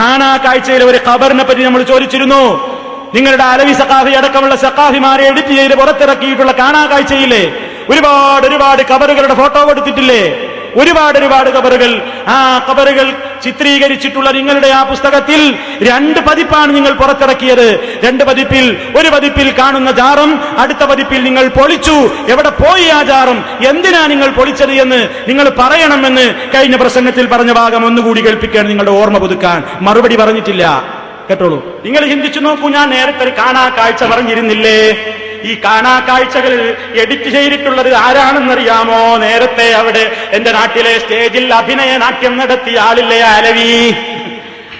കാണാ കാഴ്ചയിലെ ഒരു ഖബറിനെ പറ്റി നമ്മൾ ചോദിച്ചിരുന്നു. നിങ്ങളുടെ അലവി സഖാഫി അടക്കമുള്ള സഖാഫിമാരെ എഡിറ്റ് ചെയ്ത് പുറത്തിറക്കിയിട്ടുള്ള കാണാ കാഴ്ചയിലെ ഒരുപാട് ഒരുപാട് കബറുകളുടെ ഫോട്ടോ കൊടുത്തിട്ടില്ലേ ഒരുപാട് ഒരുപാട് കബറുകൾ. ആ കബറുകൾ ചിത്രീകരിച്ചിട്ടുള്ള നിങ്ങളുടെ ആ പുസ്തകത്തിൽ രണ്ട് പതിപ്പാണ് നിങ്ങൾ പുറത്തിറക്കിയത്. രണ്ട് പതിപ്പിൽ ഒരു പതിപ്പിൽ കാണുന്ന ജാറും അടുത്ത പതിപ്പിൽ നിങ്ങൾ പൊളിച്ചു. എവിടെ പോയി ആ ജാറും? എന്തിനാ നിങ്ങൾ പൊളിച്ചത് എന്ന് നിങ്ങൾ പറയണമെന്ന് കഴിഞ്ഞ പ്രസംഗത്തിൽ പറഞ്ഞ ഭാഗം ഒന്നുകൂടി കേൾപ്പിക്കാൻ നിങ്ങളുടെ ഓർമ്മ പുതുക്കാൻ. മറുപടി പറഞ്ഞിട്ടില്ല. കേട്ടോളൂ. നിങ്ങൾ ചിന്തിച്ചു നോക്കൂ ഞാൻ നേരത്തെ കാണാ കാഴ്ച പറഞ്ഞിരുന്നില്ലേ? ഈ കാണാ കാഴ്ചകളിൽ എഡിറ്റ് ചെയ്തിട്ടുള്ളത് ആരാണെന്നറിയാമോ? നേരത്തെ അവിടെ എന്റെ നാട്ടിലെ സ്റ്റേജിൽ അഭിനയ നാട്യം നടത്തിയ ആളില്ലേ അലവി?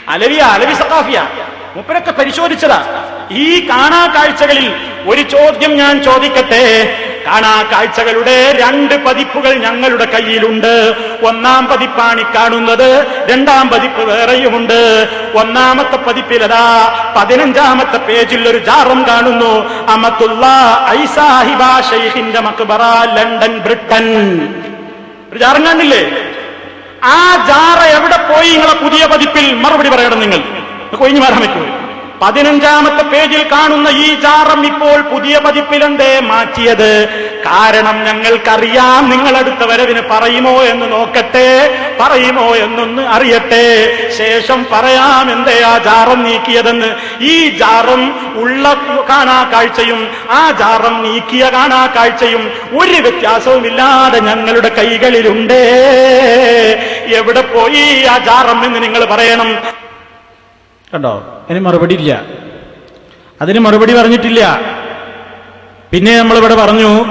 അലവിയ അലവി സഖാഫിയ. മുപ്പരൊക്കെ പരിശോധിച്ചതാ. ഈ കാണാ കാഴ്ചകളിൽ ഒരു ചോദ്യം ഞാൻ ചോദിക്കട്ടെ? കാണാ കാഴ്ചകളുടെ രണ്ട് പതിപ്പുകൾ ഞങ്ങളുടെ കയ്യിലുണ്ട്. ഒന്നാം പതിപ്പാണ് കാണുന്നത്. രണ്ടാം പതിപ്പ് വേറെയുമുണ്ട്. ഒന്നാമത്തെ പതിപ്പിലതാ പതിനഞ്ചാമത്തെ പേജിൽ ഒരു ജാറം കാണുന്നു. അമത്തുള്ള ഐസാഹിബ മക്ബറ ലണ്ടൻ ബ്രിട്ടൻ. ഒരു ജാറം കാണില്ലേ? ആ ജാറ എവിടെ പോയി? നിങ്ങളെ പുതിയ പതിപ്പിൽ മറുപടി പറയണം നിങ്ങൾ. കൊഴിഞ്ഞു മാറാൻ പറ്റുമോ? പതിനഞ്ചാമത്തെ പേജിൽ കാണുന്ന ഈ ജാറം ഇപ്പോൾ പുതിയ പതിപ്പിലെന്തേ മാറ്റിയത്? കാരണം ഞങ്ങൾക്കറിയാം നിങ്ങൾ അടുത്ത വരവിന് പറയുമോ എന്ന് നോക്കട്ടെ പറയുമോ എന്നൊന്ന് അറിയട്ടെ. ശേഷം പറയാം എന്തേ ആ ജാറം നീക്കിയതെന്ന്. ഈ ജാറം ഉള്ള കാണാ കാഴ്ചയും ആ ജാറം നീക്കിയ കാണാ കാഴ്ചയും ഒരു വ്യത്യാസവും ഇല്ലാതെ ഞങ്ങളുടെ കൈകളിലുണ്ട്. എവിടെ പോയി ആ ജാറം എന്ന് നിങ്ങൾ പറയണം? കണ്ടോ? അതിന് മറുപടി ഇല്ല. അതിന് മറുപടി പറഞ്ഞിട്ടില്ല. പിന്നെ നമ്മളിവിടെ പറഞ്ഞു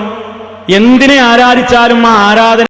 എന്തിനെ ആരാധിച്ചാലും ആ ആരാധന